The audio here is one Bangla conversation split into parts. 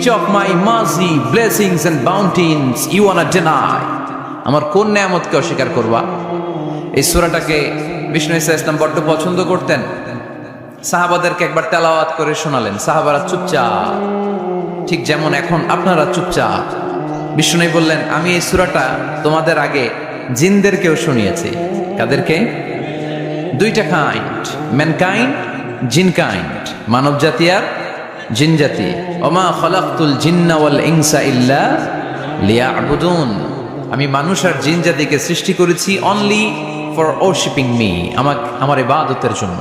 which of my mercy, blessings and bounties you wanna deny? আমার কোন নিয়ামতকে অস্বীকার করবা? এই সূরাটাকে বিষ্ণু ইসা ইসলাম বড্ড পছন্দ করতেন। সাহাবাদেরকে একবার তেলাওয়াত করে শোনালেন। সাহাবারা চুপচাপ। ঠিক যেমন এখন আপনারা চুপচাপ। বিষ্ণু বললেন আমি এই সূরাটা তোমাদের আগে জিনদেরকেও শুনিয়েছি। কাদেরকে? দুইটা কাইন্ড ম্যানকাইন্ড জিন কাইন্ড মানব জাতি আর জিন জাতি ওমা খলাকতুল জিন্না ওয়াল ইনসা ইল্লা লিয়াবুদুন। আমি মানুষ আর জিন জাতিকে সৃষ্টি করেছি অনলি ফর ওরশিপিং মি আমাকে আমার ইবাদতের জন্য।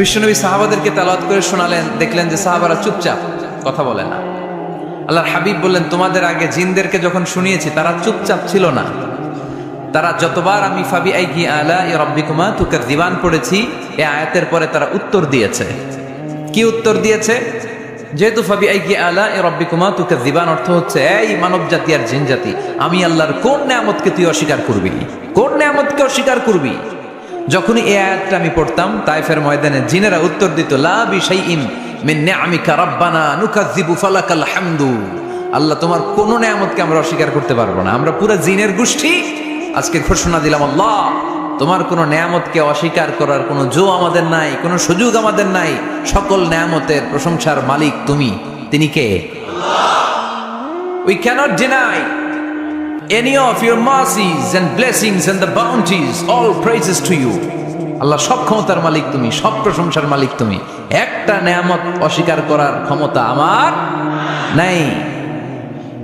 বিশ্বনবী সাহাবাদেরকে তালাত করে শোনালেন, দেখলেন যে সাহাবারা চুপচাপ কথা বলে না। আল্লাহর হাবিব বললেন, তোমাদের আগে জিনদেরকে যখন শুনিয়েছি, তারা চুপচাপ ছিল না। তারা যতবার আমি ফাবি আইকি আলা এ রব্বিকুমা তুকের দিবান পড়েছি, এ আয়াতের পরে তারা উত্তর দিয়েছে। কি উত্তর দিয়েছে? যেহেতু ফাবি আইকি আলা এ রব্বিকুমা তুকের দিবান অর্থ হচ্ছে, এই মানব জাতি আর জিন জাতি আমি আল্লাহর কোন নিয়ামতকে তুই অস্বীকার করবি? কোন নিয়ামতকে অস্বীকার করবি? যখনই এই আয়াতটা আমি পড়তাম, তাইফের ময়দানে জিনেরা উত্তর দিত, লা বিশাইইন মিন নিআমিকা রাব্বানা নুকাজ্জিবু ফালাকাল হামদু। আল্লাহ, তোমার কোন নিয়ামতকে আমরা অস্বীকার করতে পারব না। আমরা পুরো জিনের গোষ্ঠী আজকে ঘোষণা দিলাম আল্লাহ তোমার কোনো নেয়ামতকে অস্বীকার করার কোনো জো আমাদের নাই, কোনো সুযোগ আমাদের নাই। সকল নেয়ামতের প্রশংসার মালিক তুমি। তিনি কে? We cannot deny any of your mercies and blessings and the bounties, all praises to you. Allah সব ক্ষমতার মালিক তুমি, সব প্রশংসার মালিক তুমি। একটা নেয়ামত অস্বীকার করার ক্ষমতা আমার নাই।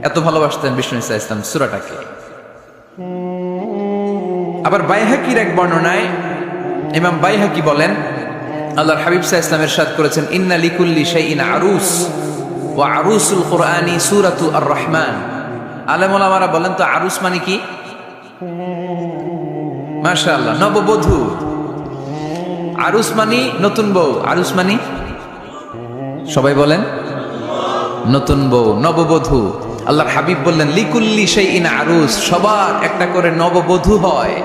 এত ভালোবাসতেন বিষ্ণু ইসা ইসলাম সুরাটাকে আবার বাইহাকির এক বর্ণনায় ইমাম বাইহাকি বলেন, আল্লাহর হাবিব সাহা ইসলামের সাদ করেছেন, ইন্না লিকুল্লি শাইইন আরুস ও আরুসুল কোরআনি সুরাতু আর রহমান আলেমুল আমারা বলেন তো, আরুস মানে কি? মাশা আল্লাহ নববধূ। আরুস মানি নতুন বউ, আরুস মানি? সবাই বলেন, নতুন বউ, নববধূ। আল্লাহর হাবিব বললেন, লিকুল্লি সেই ইন আরুস, সবার একটা করে নববধূ হয়।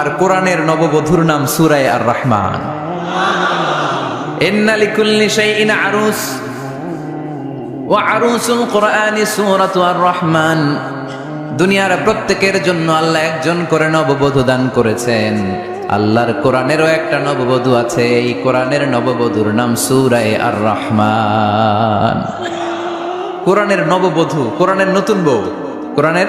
আর কোরআনের নববধূর নাম সুরায় আর রহমান এন্না লিকুল্লি সেই ইন আরুস ও আরুসুল কোরআনি সুরাত আর রহমান দুনিয়ার প্রত্যেকের জন্য আল্লাহ একজন করে নববধূ দান করেছেন। আল্লাহর কোরআনেরও একটা নববধূ আছে, এই কোরআনের নববধূর নাম সুরায় আর রহমান কোরআনের নববধূ, কোরআনের নতুন বউ, কোরআনের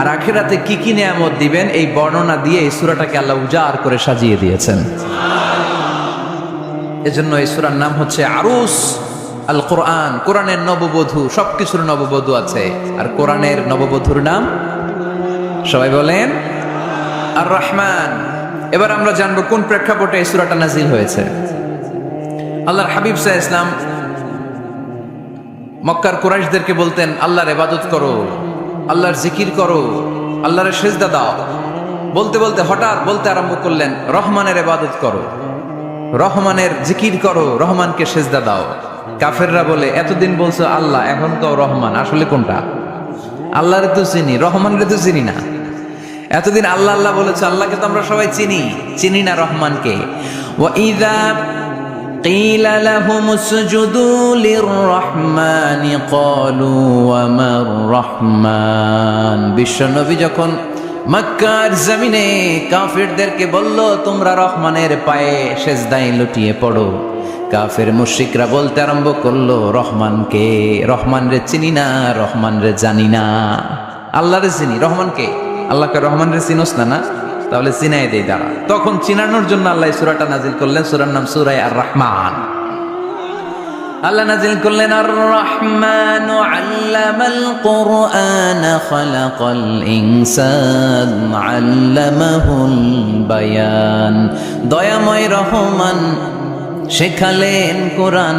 আর আখেরাতে কি কি নেয়ামত দিবেন, এই বর্ণনা দিয়ে এই সুরাটাকে আল্লাহ উজাড় করে সাজিয়ে দিয়েছেন। এজন্য এই সুরার নাম হচ্ছে আরুস আল কোরআন কোরআনের নববধূ, সবকিছুর নববধূ আছে। আর কোরআনের নববধূর নাম? সবাই বলেন আর রহমান এবার আমরা জানব কোন প্রেক্ষাপটে এই সুরাটা নাজিল হয়েছে। আল্লাহর হাবিব সাহ ইসলাম মক্কার কুরাইশদেরকে বলতেন, আল্লাহর এবাদত করো। আল্লাহর জিকির করো আল্লাহরের সেজদা দাও। বলতে বলতে হঠাৎ বলতে আরম্ভ করলেন, রহমানের এবাদত করো, রহমানের জিকির করো, রহমানকে সেজদা দাও। কাফেররা বলে, এতদিন বলছো আল্লাহ, এখন তো রহমান, আসলে কোনটা? আল্লাহরে তো চিনি, রহমানরে তো চিনি না। এতদিন আল্লাহ আল্লাহ বলেছ, আল্লাহকে তো আমরা সবাই চিনি চিনি না রহমানকে। ওয়া ইদা قِيلَ لَهُمُ اسْجُدُوا لِلرَّحْمَنِ قَالُوا وَمَا الرَّحْمَنُ বিশ্বনবী যখন মক্কার জমিনে কাফেরদেরকে বলল তোমরা রহমানের পায়ে সেজদায় লুটিয়ে পড়ো কাফের মুশরিকরা বলতে আরম্ভ করলো রহমানকে রহমান রে চিনি না রহমান রে জানি না আল্লাহ রে চিনি রহমানকে আল্লাহকে রহমান রে চিনোস না না তাহলে চিনাই দেই, দাঁড়া। তখন চিনানোর জন্য আল্লাহ সুরাটা নাজিল করলেন, সুরার নাম সুরাই আর রহমান আল্লাহ নাজিল করলেন আর রহমান আল্লামাল কোরআন খালাকাল ইনসান আল্লামাহুল বায়ান। দয়াময় রহমান, শেখালেন কোরআন।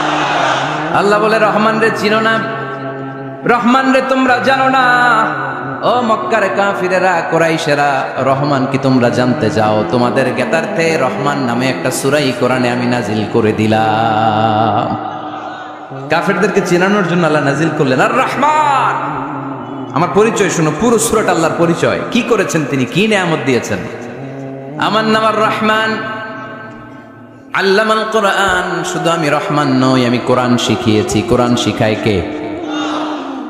আল্লাহ বলে, রহমান রে চিনো না। রহমান রে তোমরা জানো না। ও মক্কার কাফিরেরা, কোরাইশেরা, রহমান কি তোমরা জানতে চাও? তোমাদের জ্ঞাতার্থে রহমান নামে একটা সুরাই কোরআনে আমি নাজিল করে দিলাম। কাফেরদেরকে চেনানোর জন্য আল্লাহ নাজিল করলেন, আর রহমান, আমার পরিচয় শুনো, পুরো সুরাট আল্লাহর পরিচয়। কি করেছেন তিনি? কি নেয়ামত দিয়েছেন? আমার নাম আর রহমান আল্লামাল কোরআন, শুধু আমি রহমান নই, আমি কোরআন শিখিয়েছি। কোরআন শিখায় কে?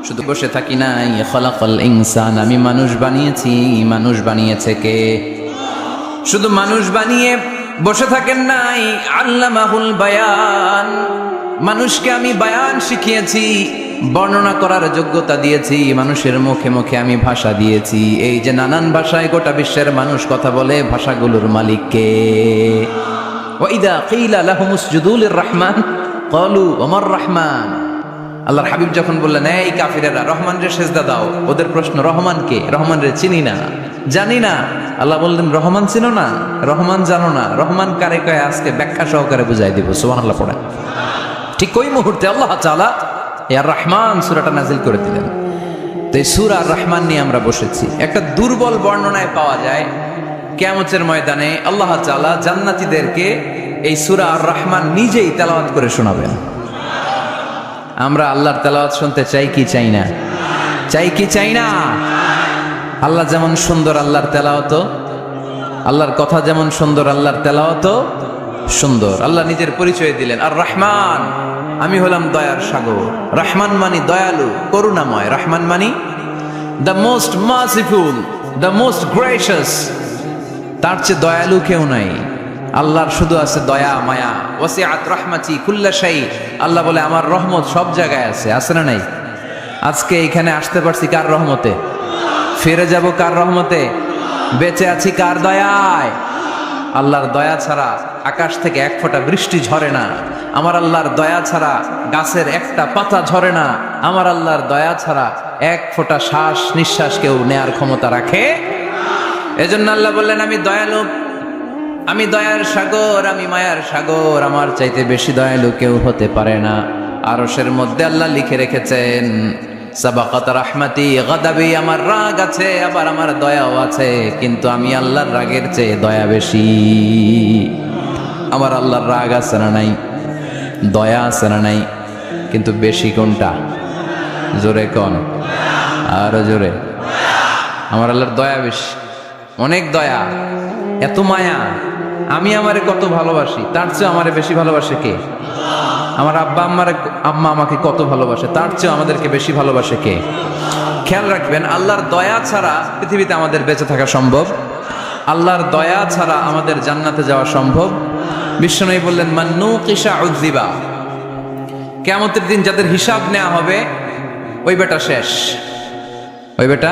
শুধু বসে থাকি নাই। খলাকল ইনসান, আমি মানুষ বানিয়েছি। মানুষ বানিয়েছে কে? শুধু মানুষ বানিয়ে বসে থাকেন নাই আল্লামাহুল বায়ান। মানুষকে আমি বায়ান শিখিয়েছি, বর্ণনা করার যোগ্যতা দিয়েছি, মানুষের মুখে মুখে আমি ভাষা দিয়েছি। এই যে নানান ভাষায় গোটা বিশ্বের মানুষ কথা বলে, ভাষাগুলোর মালিককে ওয়াইদা কিলা লাহুমুস জুদুলির রহমান কলু ওমর রহমান? আল্লাহর হাবিব যখন বললেন, এই কাফিরেরা রহমান রে সেজদা দাও, ওদের প্রশ্ন, রহমান কে? রহমান চিনি না? জানি না। আল্লাহ বললেন, রহমান চিনো না? রহমান জানো না? রহমান কারে কয়ে? আজকে ব্যাখ্যা সহকারে বুঝাই দিব। সুবহানাল্লাহ পড়েন। ঠিক ওই মুহূর্তে আল্লাহ তাআলা ইয়ার রহমান সূরাটা নাজিল করে দিলেন। তো এই সূরা রহমান নিয়ে আমরা বসেছি। একটা দুর্বল বর্ণনায় পাওয়া যায় কেয়ামতের ময়দানে আল্লাহ তাআলা জান্নাতিদেরকে এই সুরা আর রহমান নিজেই তেলাওয়াত করে শোনাবেন। আমরা আল্লাহর তেলাওয়াত শুনতে চাই কি চাই না? চাই কি চাই না? আল্লাহ যেমন সুন্দর, আল্লাহর তেলাওয়াত আল্লাহর কথা যেমন সুন্দর, আল্লাহর তেলাওয়াত সুন্দর। আল্লাহ নিজের পরিচয় দিলেন আর রহমান আমি হলাম দয়ার সাগর। রহমান মানি দয়ালু, করুণাময়। রহমান মানি the most merciful the most gracious তার চেয়ে দয়ালু কেউ নাই। আল্লাহর শুধু আছে দয়া, মায়া। ওসিআত রহমাতি কুল্লাশাই আল্লাহ বলে, আমার রহমত সব জায়গায় আছে। আছে না নাই? আজকে এখানে আসতে পারছি কার রহমতে? ফিরে যাব কার রহমতে? বেঁচে আছি কার দয়ায়? আল্লাহর দয়া ছাড়া আকাশ থেকে এক ফোঁটা বৃষ্টি ঝরে না। আমার আল্লাহর দয়া ছাড়া গাছের একটা পাতা ঝরে না। আমার আল্লাহর দয়া ছাড়া এক ফোঁটা শ্বাস নিঃশ্বাস কেউ নেয়ার ক্ষমতা রাখে এজন্য আল্লাহ বললেন, আমি দয়ালু, আমি দয়ার সাগর, আমি মায়ার সাগর। আমার চাইতে বেশি দয়ালু কেউ হতে পারে না। আরশের মধ্যে আল্লাহ লিখে রেখেছেন, সাবাকাত রাহমাতি, গাদাবি, আমার রাগ আছে, আবার আমার দয়াও আছে, কিন্তু আমি আল্লাহর রাগের চেয়ে দয়া বেশি। আমার আল্লাহর রাগ আছে না নাই? দয়া আছে না নাই? কিন্তু বেশি কোনটা? জোরে কন? আরও জোরে। আমার আল্লাহর দয়া বেশি। অনেক দয়া, এত মায়া, আমি আমারে কত ভালোবাসি, তার চেয়ে আমারে বেশি ভালোবাসে কে? আমার আব্বা আম্মার, আম্মা আমাকে কত ভালোবাসে, তার চেয়ে আমাদেরকে বেশি ভালোবাসে কে? খেয়াল রাখবেন, আল্লাহর দয়া ছাড়া পৃথিবীতে আমাদের বেঁচে থাকা সম্ভব। আল্লাহর দয়া ছাড়া আমাদের জান্নাতে যাওয়া সম্ভব। বিশ্বনবী বললেন, মান্নু কিসা উদ্দিবা কেমতের দিন যাদের হিসাব নেওয়া হবে, ওই বেটা শেষ। ওই বেটা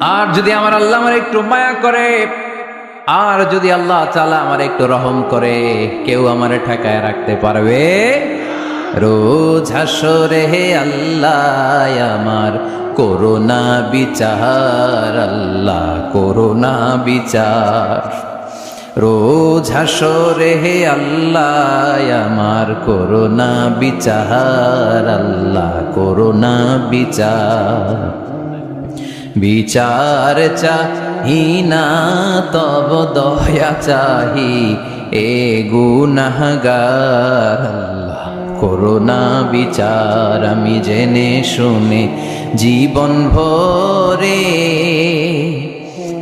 আর যদি আমার আল্লাহ আমার একটু মায়া করে, আর যদি আল্লাহ চালা আমার একটু রহম করে, কেউ আমার ঠেকায় রাখতে পারবে? রোজ হাসরে হে আল্লাহ, আমার করোনা বিচার, আল্লাহ করোনা বিচার। রোজ হাসরে হে আল্লাহ, আমার করোনা বিচার, আল্লাহ করোনা বিচার। বিচার চাহি না, তব দয়া চাহি। এ গুনাহগার করোনা বিচার আমি জেনে শুনে জীবন ভরে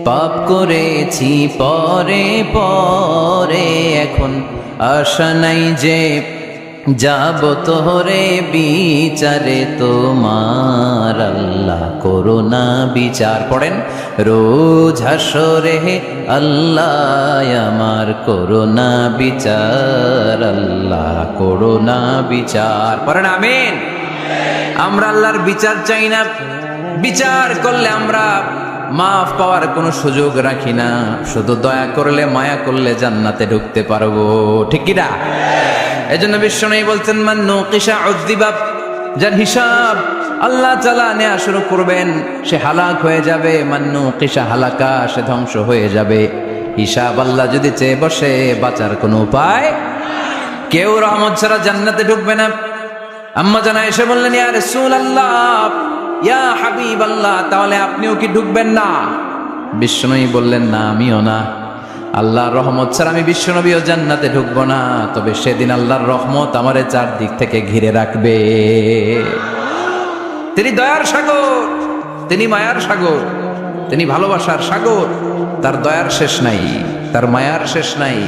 পাপ করেছি, পরে পরে এখন আশা নাই যে যাব তোরে বিচারে তোমার আল্লাহ করোনা বিচার। পড়েন, রোজ হাসরে আল্লাহ আমার করোনা বিচার, আল্লাহ করোনা বিচার। পড়েন, আমিন। আমরা আল্লাহর বিচার চাই না। বিচার করলে আমরা মাফ পাওয়ার কোনো সুযোগ রাখি না। শুধু দয়া করলে, মায়া করলে জান্নাতে ঢুকতে পারব। ঠিক কিনা এই জন্য বিশ্বনয়ী বলছেন, মান্নু কিসা উদ্দিবাব যার হিসাব আল্লাহ চালা নেওয়া শুরু করবেন, সে হালাক হয়ে যাবে। মান্নু কিসা হালাকা? সে ধ্বংস হয়ে যাবে। হিসাব আল্লাহ যদি চেয়ে বসে, বাঁচার কোনো উপায় কেউ রহমত ছাড়া জান্নাতে ঢুকবে না। আম্মা জানা এসে বললেন, ইয়া সুল আল্লাহ ইয়া হাবিব আল্লাহ তাহলে আপনিও কি ঢুকবেন না? বিষ্ণুই বললেন, না, আমিও না। আল্লাহর রহমত ছাড়া আমি বিশ্বনবীও জান্নাতে ঢুকবো না। তবে সেদিন আল্লাহর রহমত আমারে চারদিক থেকে ঘিরে রাখবে। তিনি দয়ার সাগর, তিনি মায়ার সাগর, তিনি ভালোবাসার সাগর। তার দয়ার শেষ নাই, তার মায়ার শেষ নাই।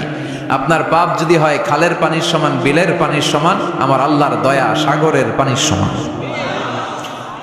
আপনার পাপ যদি হয়, খালের পানির সমান, বিলের পানির সমান, আমার আল্লাহর দয়া সাগরের পানির সমান।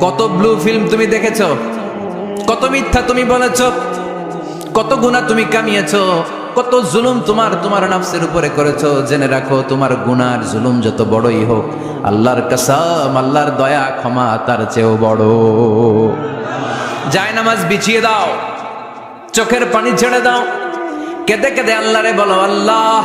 কত ব্লু ফিল্ম তুমি দেখেছ? কত মিথ্যা তুমি বলেছ? কত গুণা তুমি কামিয়েছ? কত জুলুম তোমার তোমার নাফসের উপরে করেছ? জেনে রাখো, তোমার গুনার জুলুম যত বড়ই হোক, আল্লাহর কাসাম, আল্লাহর দয়া, ক্ষমা তার চেয়েও বড়। যায় নামাজ বিছিয়ে দাও। চোখের পানি ছেড়ে দাও। কেঁদে কেঁদে আল্লাহরে বলো, আল্লাহ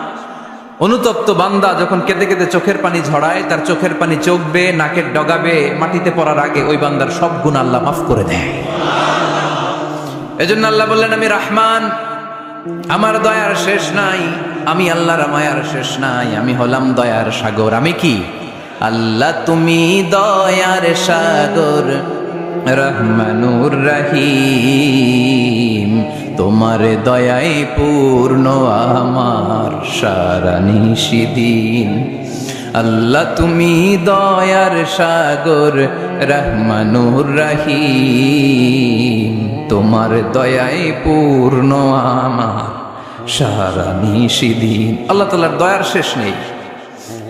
অনুতপ্ত বান্দা যখন কেঁদে কেঁদে চোখের পানি ঝড়ায় তার চোখের পানি চোখবে, নাকের ডগাবে, মাটিতে পড়ার আগে ওই বান্দার সব গুণ আল্লাহ মাফ করে দেয়। এজন্য আল্লাহ বললেন, আমি রাহমান, আমার দয়ার শেষ নাই, আমি আল্লাহর মায়ার শেষ নাই, আমি হলাম দয়ার সাগর। আমি কি? আল্লাহ, তুমি দয়ার সাগর রহমানুর রহিম, তোমার দয়ায় পূর্ণ আমার সারা নিশিদিন। আল্লাহ, তুমি দয়ার সাগর রহমানুর রহিম, তোমার দয়ায় পূর্ণ আমার সারা নিশিদিন। আল্লাহ তালার দয়ার শেষ নেই।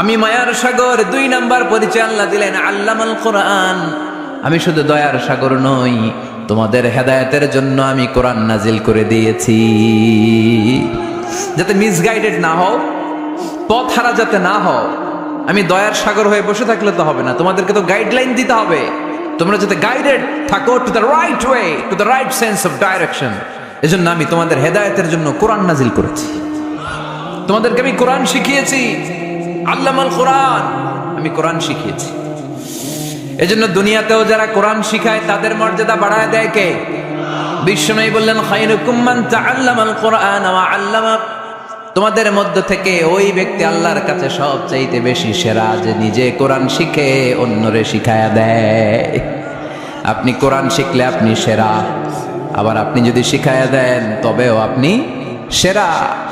আমি মায়ার সাগর, দুই নাম্বার পরিচয় আল্লাহ দিলেন, আল্লামাল কোরআন। আমি শুধু দয়ার সাগর নই, তোমাদের হেদায়তের জন্য আমি কোরআন নাজিল করে দিয়েছি। যাতে মিসগাইডেড না হও, পথ হারা যাতে না হও, আমি দয়ার সাগর হয়ে বসে থাকলে তো হবে না, তোমাদেরকে তো গাইডলাইন দিতে হবে। তোমরা যাতে গাইডেড থাকো to the right way to the right sense of direction এজন্য আমি তোমাদের হেদায়তের জন্য কোরআন নাজিল করেছি। তোমাদেরকে আমি কোরআন শিখিয়েছি। আল্লামাল কোরআন। আমি কোরআন শিখিয়েছি। এজন্য দুনিয়াতেও যারা কোরআন শিখায়, তাদের মর্যাদা বাড়ায় দেয় কে? বিশ্বনবী বললেন, খায়রুকুম মান তাআল্লামাল কোরআন ওয়া আল্লামা তোমাদের মধ্য থেকে ওই ব্যক্তি আল্লাহর কাছে সব চাইতে বেশি সেরা যে নিজে কোরআন শিখে, অন্যরে শিখায়া দেয়। আপনি কোরআন শিখলে আপনি সেরা। আবার আপনি যদি শিখাইয়া দেন, তবেও আপনি সেরা।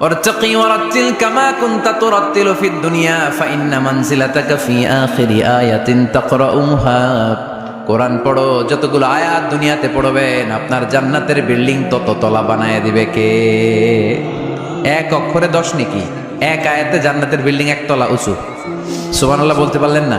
وارتقي ورتل كما كنت ترتل في الدنيا فإن منزلتك في آخر آية تقرأها কোরআন পড়ো যতগুলো আয়াত দুনিয়াতে পড়বেন আপনার জান্নাতের বিল্ডিং তত তলা বানায় দিবে কে এক অক্ষরে দশ নাকি এক আয়াতে জান্নাতের বিল্ডিং একতলা উঁচু সুবহানাল্লাহ বলতে পারলেন না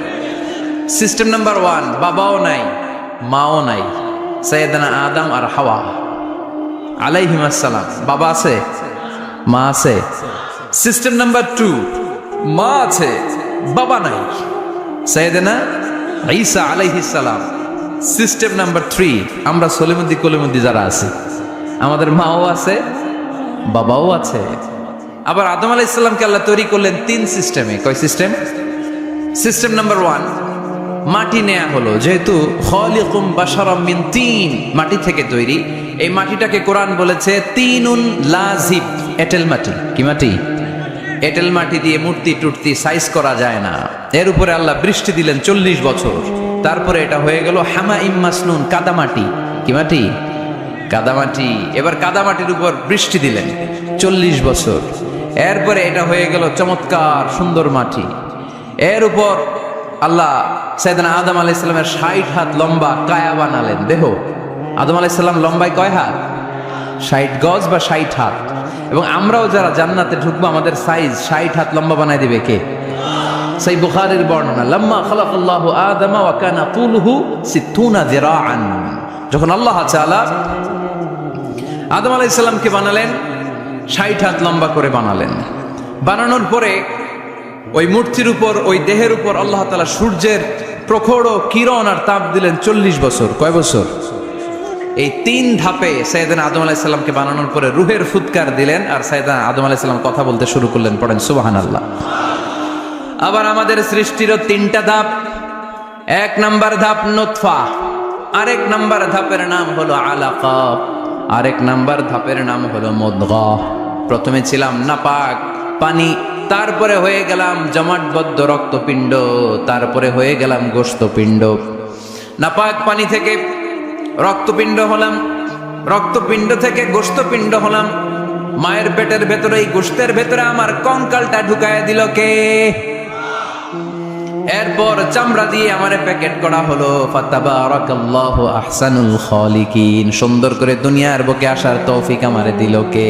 সিস্টেম নাম্বার ওয়ান বাবাও নাই মাও নাই সৈয়দানা আদম আর হাওয়া আলাইহিম আসসালাম বাবা আছে মা আছে সিস্টেম নাম্বার টু মা আছে বাবা নাই সৈয়দানা ঈসা আলাইহিস সালাম সিস্টেম নাম্বার থ্রি আমরা সলিমুদ্দি কলিমুদ্দি যারা আছে, আমাদের মাও আছে, বাবাও আছে। আবার আদম আলাহ ইসলামকে আল্লাহ তৈরি করলেন তিন সিস্টেমে কয় সিস্টেম সিস্টেম নাম্বার ওয়ান মাটি নেয়া হলো। যেহেতু খলিকুম বাশারাম মিন তিন মাটি থেকে তৈরি, এই মাটিটাকে কোরআন বলেছে তিনুন লাজিব, এটেল মাটি। কি মাটি? এটেল মাটি দিয়ে মূর্তি টুর্তি সাইজ করা যায় না। এর উপরে আল্লাহ বৃষ্টি দিলেন চল্লিশ বছর। তারপরে এটা হয়ে গেল হামা ইম্মাসনুন কাদামাটি। কি মাটি? কাদামাটি। এবার কাদামাটির উপর বৃষ্টি দিলেন চল্লিশ বছর। এরপরে এটা হয়ে গেল চমৎকার সুন্দর মাটি। এর উপর আল্লাহ সাইদান আদম আলাহ ইসলামের ষাট হাত লম্বা কায়া বানালেন। দেহ আদম আলাহ ইসলাম লম্বায় কয় হাত? ষাট গজ বা ষাট হাত। এবং আমরাও যারা জান্নাতে ঢুকবো, আমাদের সাইজ ষাট হাত লম্বা বানায় দিবে কে? সেই বুখারের বর্ণনা, লম্মা খালাকাল্লাহু আদমা ওয়া কানা তুলহু সিত্তুনা যিরাআন। যখন আল্লাহ তাআলা আদম আলাইহিস সালামকে বানালেন, ষাট হাত লম্বা করে বানালেন। বানানোর পরে ওই মূর্তির উপর, ওই দেহের উপর আল্লাহ তাআলা সূর্যের প্রখর কিরণ আর তাপ দিলেন চল্লিশ বছর। কয় বছর? এই তিন ধাপে সাইদান আদম আলাইসাল্লামকে বানানোর পরে রুহের ফুৎকার দিলেন আর সাইদান আদম আলাইসাল্লাম কথা বলতে শুরু করলেন, পড়েন সুবাহান আল্লাহ আবার আমাদের সৃষ্টিরও তিনটা ধাপ। এক নাম্বার ধাপ নোৎফা আরেক নাম্বার ধাপের নাম হলো আলাকা, আরেক নাম্বার ধাপের নাম হলো মদগা। প্রথমে ছিলাম নাপাক, পানি তারপরে হয়ে গেলাম জমাটবদ্ধ রক্তপিণ্ড, তারপরে হয়ে গেলাম গোস্তপিণ্ড নাপাক পানি থেকে রক্তপিণ্ড হলাম, রক্তপিণ্ড থেকে গোস্তপিণ্ড হলাম। মায়ের পেটের ভেতরে এই গোস্তের ভেতরে আমার কঙ্কালটা ঢুকায় দিল কে? এরপর চামড়া দিয়ে আমারে প্যাকেট করা হলো আহসানুল খালিকিন। সুন্দর করে দুনিয়ার বুকে আসার তৌফিক আমারে দিল কে?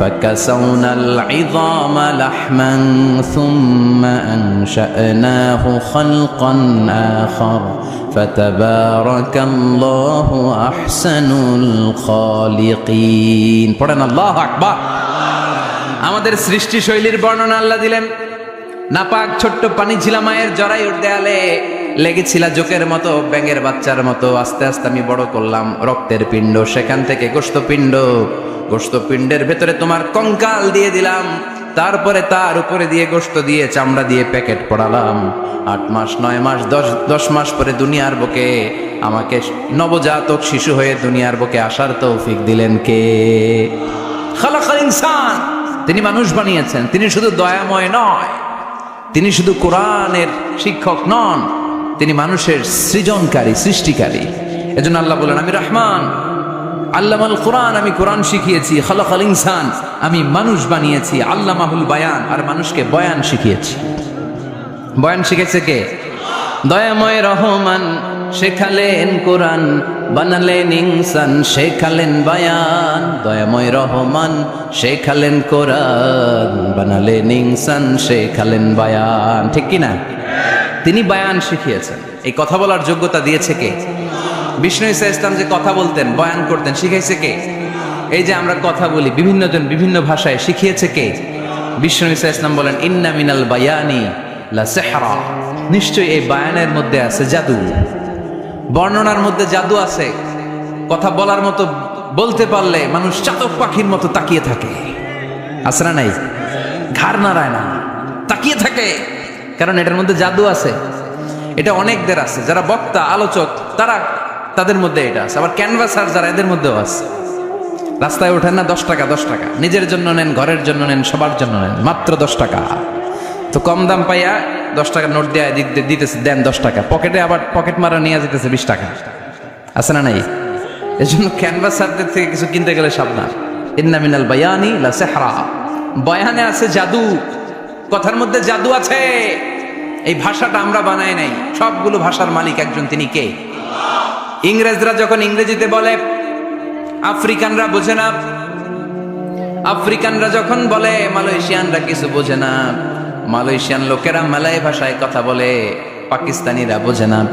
فكسونا العظام لحما ثم أنشأناه خلقا آخر فتبارك الله أحسن الخالقين পড়েন আল্লাহ আকবার আমাদের সৃষ্টি শৈলীর বর্ণনা আল্লাহ দিলেন নাপাক ছোট্ট পানি ছিল মায়ের জরায়ুর দেয়ালে লেগেছিল জোকের মতো, ব্যাঙের বাচ্চার মতো। আস্তে আস্তে আমি বড় করলাম, রক্তের পিণ্ড, সেখান থেকে গোস্ত পিণ্ড গোস্ত পিণ্ডের ভেতরে তোমার কঙ্কাল দিয়ে দিলাম, তারপরে তার উপরে দিয়ে গোস্ত দিয়ে চামড়া দিয়ে প্যাকেট পড়ালাম। আট মাস, নয় মাস, দশ দশ মাস পরে দুনিয়ার বুকে আমাকে নবজাতক শিশু হয়ে দুনিয়ার বুকে আসার তৌফিক দিলেন কে? খালাকাল ইনসান! তিনি মানুষ বানিয়েছেন, তিনি শুধু দয়াময় নয়, তিনি শুধু কোরআনের শিক্ষক নন তিনি মানুষের সৃজনকারী, সৃষ্টিকারী। এজন্য আল্লাহ বলেন, আমি রহমান, আল্লামাল কোরআন, আমি কোরআন শিখিয়েছি, খালাকাল ইনসান, আমি মানুষ বানিয়েছি, আল্লামাহুল বায়ান, আর মানুষকে বয়ান শিখিয়েছি। বয়ান শিখেছে কে? দয়াময় রহমান, শেখালেন কোরআন, বানালেন ইনসান, শেখালেন বায়ান। দয়াময় রহমান, শেখালেন কোরআন, বানালেন ইনসান, শেখালেন বায়ান। ঠিক কি না তিনি বায়ান শিখিয়েছেন। এই কথা বলার যোগ্যতা দিয়েছে কে? বিষ্ণু ইসা ইসলাম যে কথা বলতেন, বয়ান করতেন, শিখাইছে কে? এই যে আমরা কথা বলি বিভিন্ন জন বিভিন্ন ভাষায় শিখিয়েছে কে? বিষ্ণু ইসা ইসলাম বলেন, ইন্না মিনাল বায়ানি নিশ্চয়ই এই বায়ানের মধ্যে আছে জাদু। বর্ণনার মধ্যে জাদু আছে। কথা বলার মতো বলতে পারলে মানুষ চাতক পাখির মতো তাকিয়ে থাকে। না নাই? ঘাড় নাড়ায় না। তাকিয়ে থাকে। কারণ এটার মধ্যে জাদু আছে। এটা অনেকদের আছে। যারা বক্তা, আলোচক, তারা তাদের মধ্যে এটা আছে। আবার ক্যানভাসার যারা, এদের মধ্যেও আছে। রাস্তায় ওঠেন না, দশ টাকা দশ টাকা। নিজের জন্য নেন, ঘরের জন্য নেন, সবার জন্য নেন, মাত্র দশ টাকা। তো কম দাম পাইয়া দশ টাকা নোট দেয়া দিতে- দিতেছে, দেন দশ টাকা। পকেটে আবার পকেট মারা নিয়ে যেতেছে বিশ টাকা। আছে না নাই? এই জন্য ক্যানভাসারদের থেকে কিছু কিনতে গেলে সাবধান। ইন্না মিনাল বায়ানি লা সেহরা। বয়ানে আছে জাদু। কথার মধ্যে জাদু আছে। এই ভাষাটা আমরা বানাই নাই। সবগুলো ভাষার মালিক একজন, তিনি কে? ইংরেজরা যখন ইংরেজিতে বলে, আফ্রিকানরা বোঝে না। আফ্রিকানরা যখন বলে, মালয়েশিয়ানরা কিছু বোঝে না। মালয়েশিয়ান লোকেরা মালয় ভাষায় কথা বলে, পাকিস্তানিরা বোঝে না।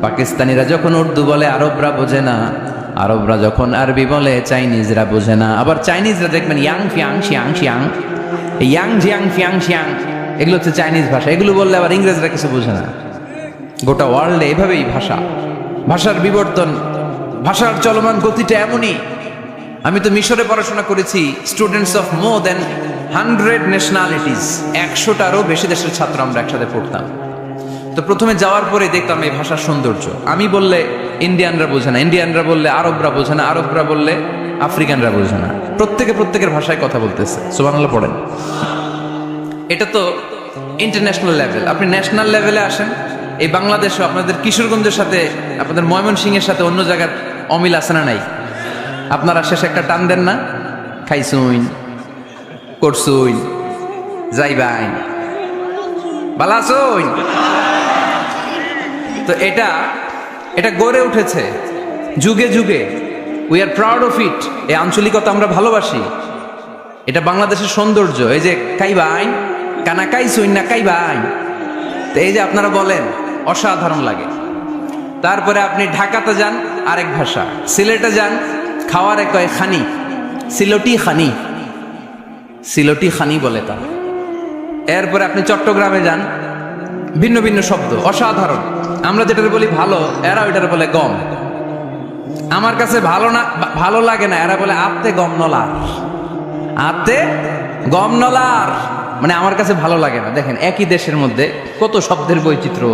পাকিস্তানিরা যখন উর্দু বলে, আরবরা বোঝে না। আরবরা যখন আরবি বলে, চাইনিজরা বোঝে না। আবার চাইনিজরা দেখবেন, young ফিয়াং, Xiang Xiang. Young Jiang ফিয়াং Xiang এগুলো হচ্ছে চাইনিজ ভাষা। এগুলো বললে আবার ইংরেজরা কিছু বোঝে না। গোটা ওয়ার্ল্ডে এভাবেই ভাষা। ভাষার বিবর্তন, ভাষার চলমান গতিটা এমনই। আমি তো মিশরে পড়াশোনা করেছি students of more than hundred nationalities একশোটারও বেশি দেশের ছাত্র আমরা একসাথে পড়তাম। তো প্রথমে যাওয়ার পরে দেখতাম এই ভাষার সৌন্দর্য। আমি বললে ইন্ডিয়ানরা বোঝে না। ইন্ডিয়ানরা বললে আরবরা বোঝে না। আরবরা বললে আফ্রিকানরা বোঝে না প্রত্যেকে প্রত্যেকের ভাষায় কথা বলতেছে। সুবাংলা পড়েন। এটা তো ইন্টারন্যাশনাল লেভেল আপনি ন্যাশনাল লেভেলে আসেন, এই বাংলাদেশও আপনাদের কিশোরগঞ্জের সাথে, আপনাদের ময়মনসিংহের সাথে অন্য জায়গার অমিল আছে না নাই? আপনারা শেষে একটা টান দেন না? খাইছুইন করছুইন যাইবাইন। বালাসুইন। তো এটা এটা গড়ে উঠেছে। যুগে যুগে we are proud of it এই আঞ্চলিকতা আমরা ভালোবাসি। এটা বাংলাদেশের সৌন্দর্য। এই যে কাইবাইন কানা কাইছুইন না কাইবাইন তো এই যে আপনারা বলেন, অসাধারণ লাগে। তারপরে আপনি ঢাকাতে যান, আরেক ভাষা। সিলেটে যান, খাওয়ারে কয় খানি। সিলটি খানি। সিলটি খানি বলে তা এরপরে আপনি চট্টগ্রামে যান, ভিন্ন ভিন্ন শব্দ, অসাধারণ। আমরা যেটা বলি ভালো, এরা ওইটার বলে গম। আমার কাছে ভালো না, ভালো লাগে না। এরা বলে আত্মে গম নলার আত্মে গম নলার মানে আমার কাছে ভালো লাগে না। দেখেন, একই দেশের মধ্যে কত শব্দের বৈচিত্র্য,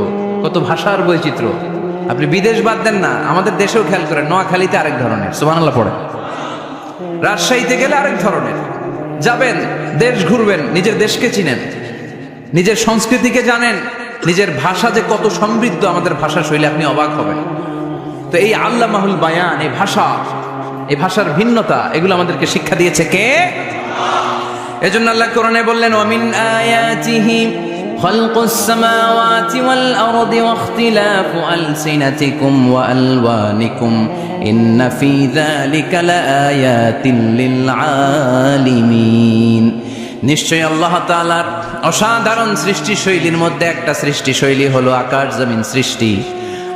কত ভাষার বৈচিত্র্য। আপনি বিদেশ বাদ দেন না, আমাদের দেশেও খেয়াল করেন, নোয়াখালীতে আরেক ধরনের। সুবহানাল্লাহ পড়ে রাজশাহীতে গেলে আরেক ধরনের। যাবেন, দেশ ঘুরবেন, নিজের দেশকে চিনেন, নিজের সংস্কৃতিকে জানেন, নিজের ভাষা যে কত সমৃদ্ধ আমাদের ভাষা শৈলী, আপনি অবাক হবেন। তো এই আল্লাহ মাহুল বায়ান এই ভাষা এই ভাষার ভিন্নতা এগুলো আমাদেরকে শিক্ষা দিয়েছে কে এজন্য আল্লাহ কোরআনে বললেন ওমিন আয়াতিহি خلق السماوات والأرض واختلاف ألسنتكم وألوانكم إن في ذلك لآيات للعالمين নিশ্চয় আল্লাহ তাআলার অসাধারণ সৃষ্টি শৈলীর মধ্যে একটা সৃষ্টি শৈলী হলো আকাশ জমিন সৃষ্টি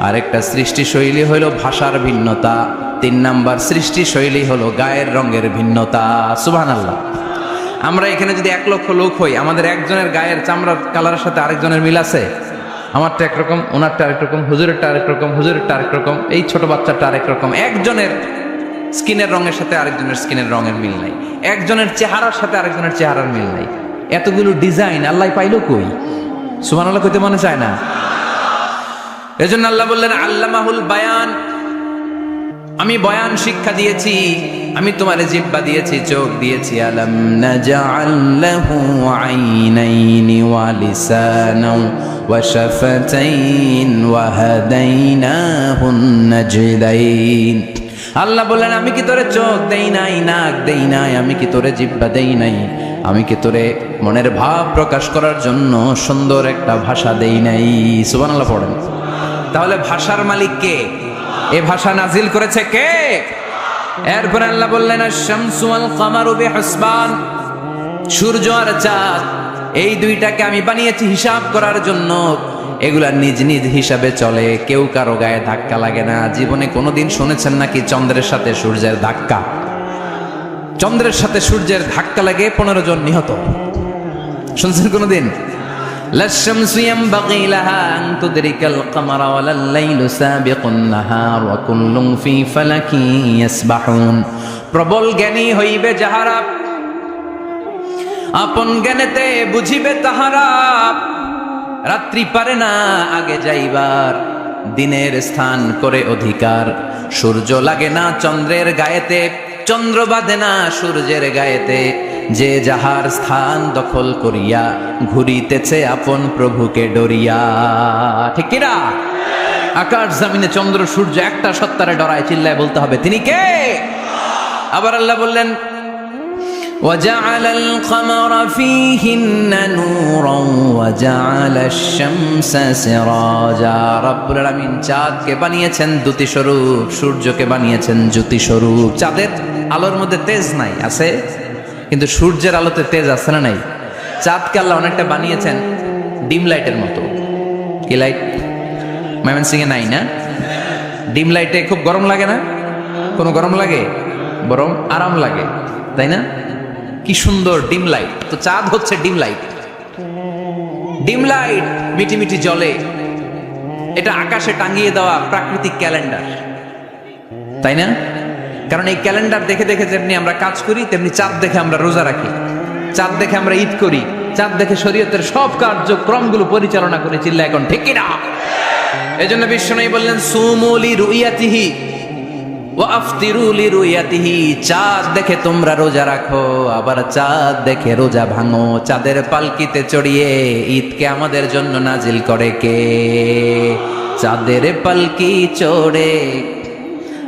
আরেকটা সৃষ্টিশৈলী হলো ভাষার ভিন্নতা। তিন নাম্বার সৃষ্টি শৈলী হলো গায়ের রঙের ভিন্নতা। সুবহানাল্লাহ। আমরা এখানে যদি এক লক্ষ লোক হই, আমাদের একজনের গায়ের চামড়ার কালারের সাথে আরেকজনের মিল আছে? আমারটা একরকম, ওনারটা আরেক রকম হুজুরেরটা আরেক রকম হুজুরেরটা আরেক রকম এই ছোট বাচ্চাটা আরেক রকম একজনের স্কিনের রঙের সাথে আরেকজনের স্কিনের রঙের মিল নাই। একজনের চেহারার সাথে আরেকজনের চেহারার মিল নাই। এতগুলো ডিজাইন আল্লাহ পাইলো কই? সুমান আল্লাহ কইতে মনে চায় না? এজন্য আল্লাহ বললেন, আল্লামাহুল বায়ান, আমি বয়ান শিক্ষা দিয়েছি, আমি তোমার জিব্বা দিয়েছি, চোখ দিয়েছি। আলম আল্লাহ বললেন, আমি কি তোরে চোখ দেই নাই, নাক দেই নাই, আমি কি তোরে জিব্বা দেই নাই? আমি কি তোরে মনের ভাব প্রকাশ করার জন্য সুন্দর একটা ভাষা দেই নাই? সুবহানাল্লাহ পড়েন। তাহলে ভাষার মালিক কে? এ ভাষা নাজিল করেছে কে? এরপর আল্লাহ বললেন শামসু আল কামারু বিহসবান। সূর্য আর চাঁদ, এই দুইটাকে আমি বানিয়েছি হিসাব করার জন্য। এগুলা নিজ নিজ হিসাবে চলে। কেউ কারও গায়ে ধাক্কা লাগে না। জীবনে কোনোদিন শুনেছেন নাকি চন্দ্রের সাথে সূর্যের ধাক্কা? চন্দ্রের সাথে সূর্যের ধাক্কা লাগে পনেরো জন নিহত। শুনছেন কোনোদিন? لا الشمس ينبغي لها أن تدرك القمر ولا الليل سابق النهار وكل في فلك يسبحون প্রবল জ্ঞানী হইবে যাহারা আপন জ্ঞানেতে বুঝিবে তাহারা রাত্রি পারে না আগে যাইবার দিনের স্থান করে অধিকার সূর্য লাগে না চন্দ্রের গায়েতে চন্দ্র বাঁধে না সূর্যের গায়েতে যে যাহার স্থান দখল করিয়া ঘুরিতেছে আপন প্রভুকে ডরিয়া ঠিক কিনা আকাশ জামিনে চন্দ্র সূর্য একটা সত্তারে ডরায় চিল্লায় বলতে হবে তিনি কে আবার আল্লাহ বললেন وجعل القمر فيهن نورا وجعل الشمس سراجا রব্বুল আলামিন চাঁদকে বানিয়েছেন দ্যুতি স্বরূপ সূর্যকে বানিয়েছেন জ্যোতি স্বরূপ চাঁদের আলোর মধ্যে তেজ নাই আছে কিন্তু সূর্যের আলোতে তেজ আছে না নাই? চাঁদকে আল্লাহ অনেকটা বানিয়েছেন ডিম লাইটের মতো। কি লাইট? ময়মনসিং এ নাই না? ডিম লাইটে খুব গরম লাগে না? কোনো গরম লাগে? বরং আরাম লাগে, তাই না? কি সুন্দর ডিম লাইট। তো চাঁদ হচ্ছে ডিম লাইট। ডিম লাইট মিটি মিটি জলে এটা আকাশে টাঙিয়ে দেওয়া প্রাকৃতিক ক্যালেন্ডার। তাই না? কারণ এই ক্যালেন্ডার দেখে দেখে যেমনি আমরা কাজ করি, তেমনি চাঁদ দেখে আমরা রোজা রাখি। চাঁদ দেখে আমরা ঈদ করি, চাঁদ দেখে শরীয়তের সব কার্যক্রমগুলো পরিচালনা করে চিল্লা এখন, ঠিক না এই জন্য বিশ্বনয়ী বললেন সুমলি রুইয়াতিহি রুইয়াতিহি। চাঁদ দেখে তোমরা রোজা রাখো, আবার চাঁদ দেখে রোজা ভাঙো। চাঁদের পালকিতে চড়িয়ে ঈদকে আমাদের জন্য নাজিল করে কে? চাঁদের পালকি চড়ে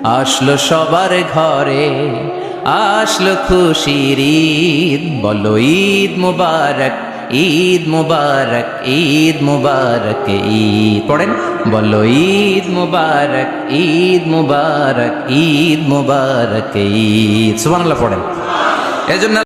আসলো সবার ঘরে, আসলো খুশির ঈদ। বলো, ঈদ মুবারক ঈদ মুবারক ঈদ মুবারক, ঈদ। পড়েন? বলো, ঈদ মুবারক ঈদ মুবারক ঈদ মুবারক, ঈদ। সুবহানাল্লাহ পড়েন। এজন্য